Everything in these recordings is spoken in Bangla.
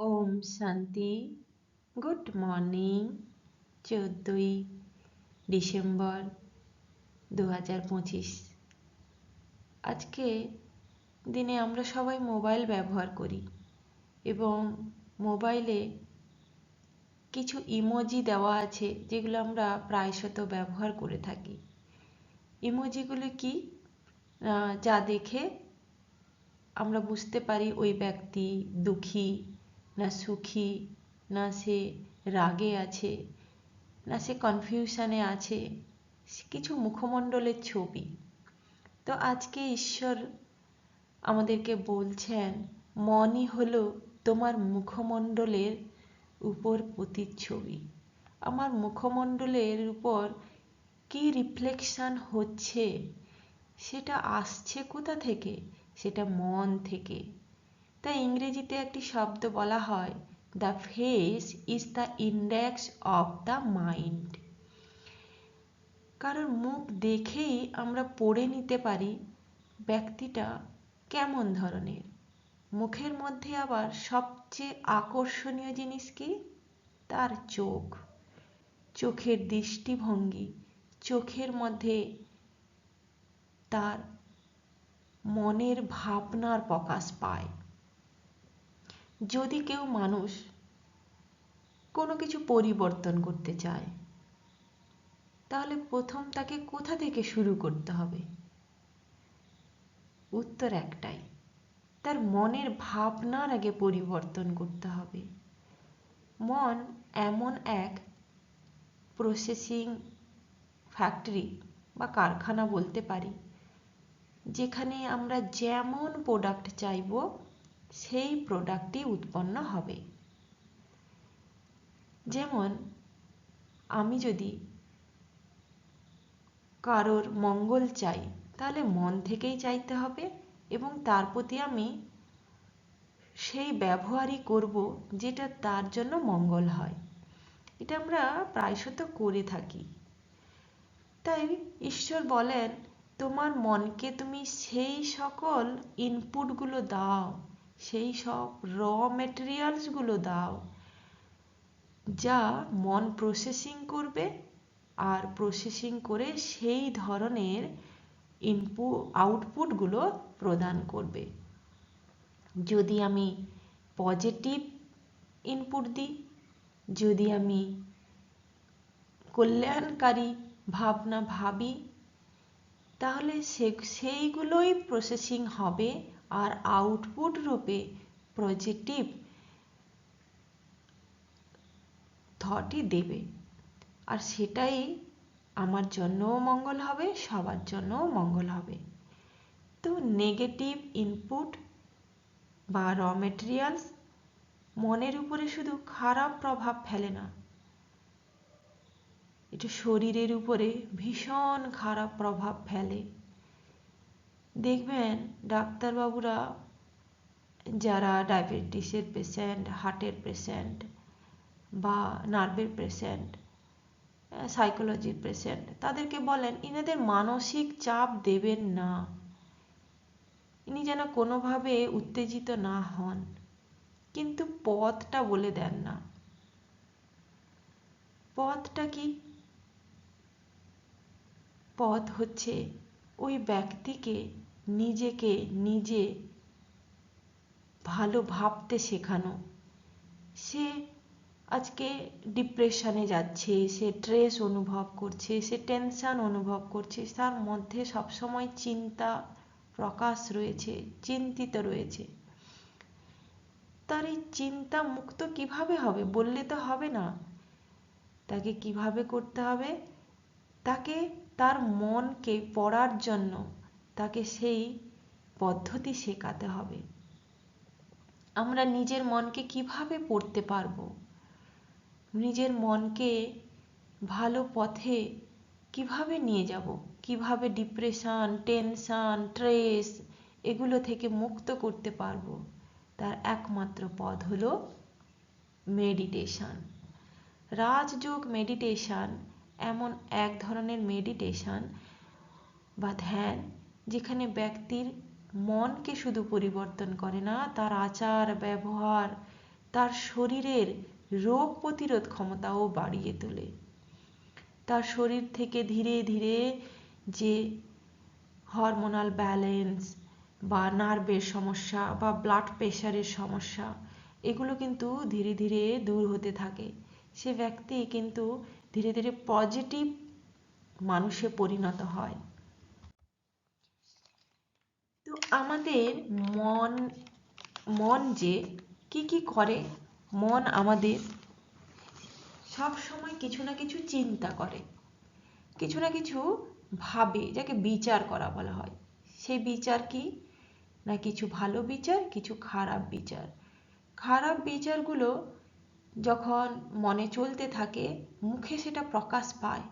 ওম শান্তি গুড মর্নিং চোদ্দোই ডিসেম্বর দু হাজার পঁচিশ আজকে দিনে আমরা সবাই মোবাইল ব্যবহার করি এবং মোবাইলে কিছু ইমোজি দেওয়া আছে যেগুলো আমরা প্রায়শত ব্যবহার করে থাকি। ইমোজিগুলো কি? যা দেখে আমরা বুঝতে পারি ওই ব্যক্তি দুঃখী না সুখী, না সে রাগে আছে, না সে কনফিউশনে আছে কিছু মুখমণ্ডলের ছবি। তো আজকে ঈশ্বর আমাদেরকে বলছেন, মনই হলো তোমার মুখমণ্ডলের উপর প্রতিচ্ছবি। আমার মুখমণ্ডলের উপর কি রিফ্লেকশন হচ্ছে, সেটা আসছে কোথা থেকে? সেটা মন থেকে। তাই ইংরেজিতে একটি শব্দ বলা হয় the face is the index of the mind কারণ মুখ দেখেই আমরা পড়ে নিতে পারি ব্যক্তিটা কেমন ধরনের। মুখের মধ্যে আবার সবচেয়ে আকর্ষণীয় জিনিস কি? তার চোখ। চোখের দৃষ্টিভঙ্গি। চোখের মধ্যে তার মনের ভাবনার প্রকাশ পায়। যদি কেউ মানুষ কোনো কিছু পরিবর্তন করতে চায়, তাহলে প্রথম তাকে কোথা থেকে শুরু করতে হবে? উত্তর একটাই, তার মনের ভাবনার আগে পরিবর্তন করতে হবে। মন এমন এক প্রসেসিং ফ্যাক্টরি বা কারখানা বলতে পারি, যেখানে আমরা যেমন প্রোডাক্ট চাইব সেই প্রোডাক্টটি উৎপন্ন হবে। যেমন, আমি যদি কারোর মঙ্গল চাই, তাহলে মন থেকেই চাইতে হবে এবং তার প্রতি আমি সেই ব্যবহারই করব যেটা তার জন্য মঙ্গল হয়। এটা আমরা প্রায়শত করে থাকি। তাই ঈশ্বর বলেন, তোমার মনকে তুমি সেই সকল ইনপুটগুলো দাও সেই সব র মেটেরিয়ালসগুলো দাও, যা মন প্রসেসিং করবে আর প্রসেসিং করে সেই ধরনের ইনপু আউটপুটগুলো প্রদান করবে। যদি আমি পজিটিভ ইনপুট দিই, যদি আমি কল্যাণকারী ভাবনা ভাবি, তাহলে সে, সেইগুলোই প্রসেসিং হবে আর আউটপুট রূপে পজিটিভ থটই দেবে। আর সেটাই আমার জন্যও মঙ্গল হবে, সবার জন্যও মঙ্গল হবে। তো নেগেটিভ ইনপুট বা র মেটেরিয়ালস মনের উপরে শুধু খারাপ প্রভাব ফেলে না, এটা শরীরের উপরে ভীষণ খারাপ প্রভাব ফেলে। দেখবেন ডাক্তারবাবুরা যারা ডায়াবেটিসের পেশেন্ট হার্টের পেশেন্ট বা নার্ভের পেশেন্ট সাইকোলজির পেশেন্ট তাদেরকে বলেন, ইনাদের মানসিক চাপ দেবেন না। ইনি যেন কোনোভাবে উত্তেজিত না হন। কিন্তু পথটা বলে দেন না। পথটা কি? পথ হচ্ছে ওই ব্যক্তিকে নিজেকে নিজে ভালো ভাবতে শেখানো। সে আজকে ডিপ্রেশনে যাচ্ছে, সে স্ট্রেস অনুভব করছে, সে টেনশন অনুভব করছে, তার মধ্যে সবসময় চিন্তা প্রকাশ রয়েছে, চিন্তিত রয়েছে। তার এই চিন্তা মুক্ত কীভাবে হবে? বললে তো হবে না। তাকে কীভাবে করতে হবে? তাকে তার মনকে পড়ার জন্য তাকে সেই পদ্ধতি শেখাতে হবে। আমরা নিজের মনকে কীভাবে পড়তে পারব? নিজের মনকে ভালো পথে কীভাবে নিয়ে যাব? কীভাবে ডিপ্রেশন টেনশন স্ট্রেস এগুলো থেকে মুক্ত করতে পারব? তার একমাত্র পথ হলো মেডিটেশন রাজযোগ মেডিটেশন এমন এক ধরনের মেডিটেশন বা ধ্যান যেখানে ব্যক্তির মনকে শুধু পরিবর্তন করে না, তার আচার, ব্যবহার, তার শরীরের রোগ প্রতিরোধ ক্ষমতাও বাড়িয়ে তোলে। তার শরীর থেকে ধীরে ধীরে যে হরমোনাল ব্যালেন্স বা নার্ভের সমস্যা বা ব্লাড প্রেশারের সমস্যা, এগুলো কিন্তু ধীরে ধীরে দূর হতে থাকে। সে ব্যক্তি কিন্তু ধীরে ধীরে পজিটিভ মানুষে পরিণত হয়। তো আমাদের মন মন যে কি কি করে, মন আমাদের সব সময় কিছু না কিছু চিন্তা করে। কিছু না কিছু ভাবে, যাকে বিচার করা বলা হয়। সেই বিচার কি? না কিছু ভালো বিচার, কিছু খারাপ বিচার। খারাপ বিচারগুলো যখন মনে চলতে থাকে, মুখে সেটা প্রকাশ পায়।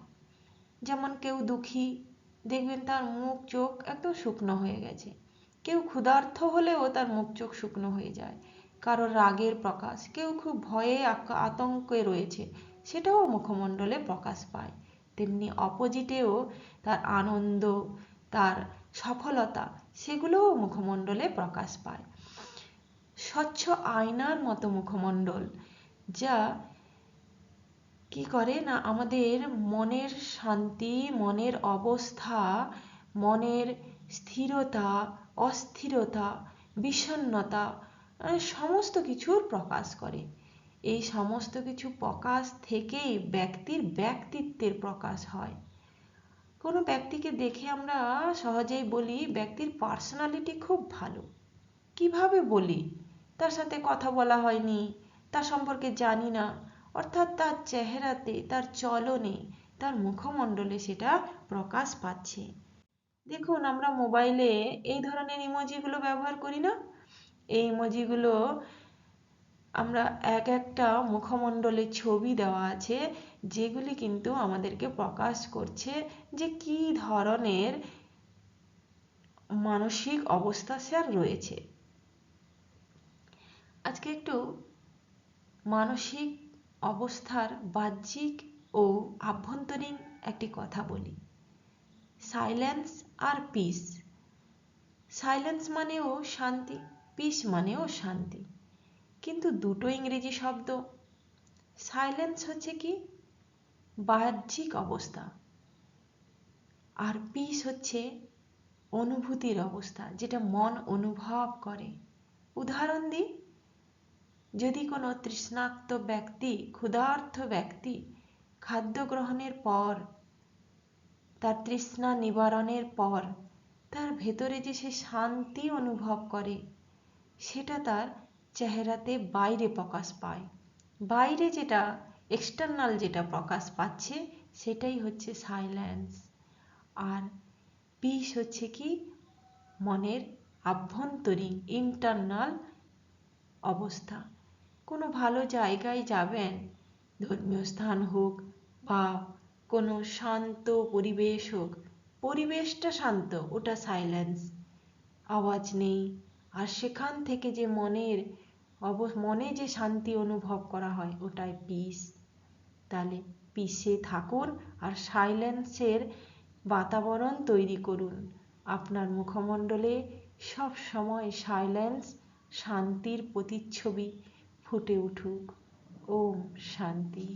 যেমন কেউ দুঃখী, দেখবেন তার মুখ, চোখ একদম শুকনো হয়ে গেছে। কেউ ক্ষুধার্থ হলেও তার মুখ চোখ শুকনো হয়ে যায়। কারোর রাগের প্রকাশ, কেউ খুব ভয়ে আতঙ্কে রয়েছে, সেটাও মুখমণ্ডলে প্রকাশ পায়। তেমনি অপোজিটেও তার আনন্দ, তার সফলতা, সেগুলোও মুখমণ্ডলে প্রকাশ পায়। স্বচ্ছ আয়নার মতো মুখমণ্ডল, যা কি করে না আমাদের মনের শান্তি, মনের অবস্থা, মনের স্থিরতা, অস্থিরতা বিষণ্নতা সমস্ত কিছুর প্রকাশ করে। এই সমস্ত কিছু প্রকাশ থেকেই ব্যক্তির ব্যক্তিত্বের প্রকাশ হয়। কোনো ব্যক্তিকে দেখে আমরা সহজেই বলি, ব্যক্তির পার্সোনালিটি খুব ভালো। কীভাবে বলি? তার সাথে কথা বলা হয়নি, তার সম্পর্কে জানি না। অর্থাৎ তার চেহারাতে, তার চলনে, তার মুখমণ্ডলে সেটা প্রকাশ পাচ্ছে। দেখুন, আমরা মোবাইলে এই ধরনের ইমোজিগুলো ব্যবহার করি না। এই ইমোজিগুলো আমরা এক একটা মুখমণ্ডলে ছবি দেওয়া আছে, যেগুলি কিন্তু আমাদেরকে প্রকাশ করছে যে কি ধরনের মানসিক অবস্থা স্যার রয়েছে। আজকে একটু মানসিক অবস্থার বাহ্যিক ও আভ্যন্তরীণ একটি কথা বলি। সাইলেন্স আর পিস সাইলেন্স মানেও শান্তি পিস মানেও শান্তি। কিন্তু দুটো ইংরেজি শব্দ। সাইলেন্স হচ্ছে কি? বাহ্যিক অবস্থা। আর পিস হচ্ছে অনুভূতির অবস্থা, যেটা মন অনুভব করে। উদাহরণ দিই। যদি কোনো তৃষ্ণাক্ত ব্যক্তি ক্ষুধার্থ ব্যক্তি, খাদ্য গ্রহণের পর তার তৃষ্ণা নিবারণের পর তার ভেতরে যে সে শান্তি অনুভব করে, সেটা তার চেহারাতে বাইরে প্রকাশ পায়। বাইরে যেটা এক্সটার্নাল যেটা প্রকাশ পাচ্ছে, সেটাই হচ্ছে সাইলেন্স আর পিস হচ্ছে কি? মনের আভ্যন্তরীণ ইন্টারনাল অবস্থা। কোনো ভালো জায়গায় যাবেন, ধর্মীয় স্থান হোক বা কোনো শান্ত পরিবেশ হোক। পরিবেশটা শান্ত, ওটা সাইলেন্স আওয়াজ নেই। আর সেখান থেকে যে মনের অব, মনে যে শান্তি অনুভব করা হয় ওটাই পিস তাহলে পিসে থাকুন আর সাইলেন্সের বাতাবরণ তৈরি করুন। আপনার মুখমণ্ডলে সব সময় সাইলেন্স শান্তির প্রতিচ্ছবি ফুটে উঠুক। ওম শান্তি।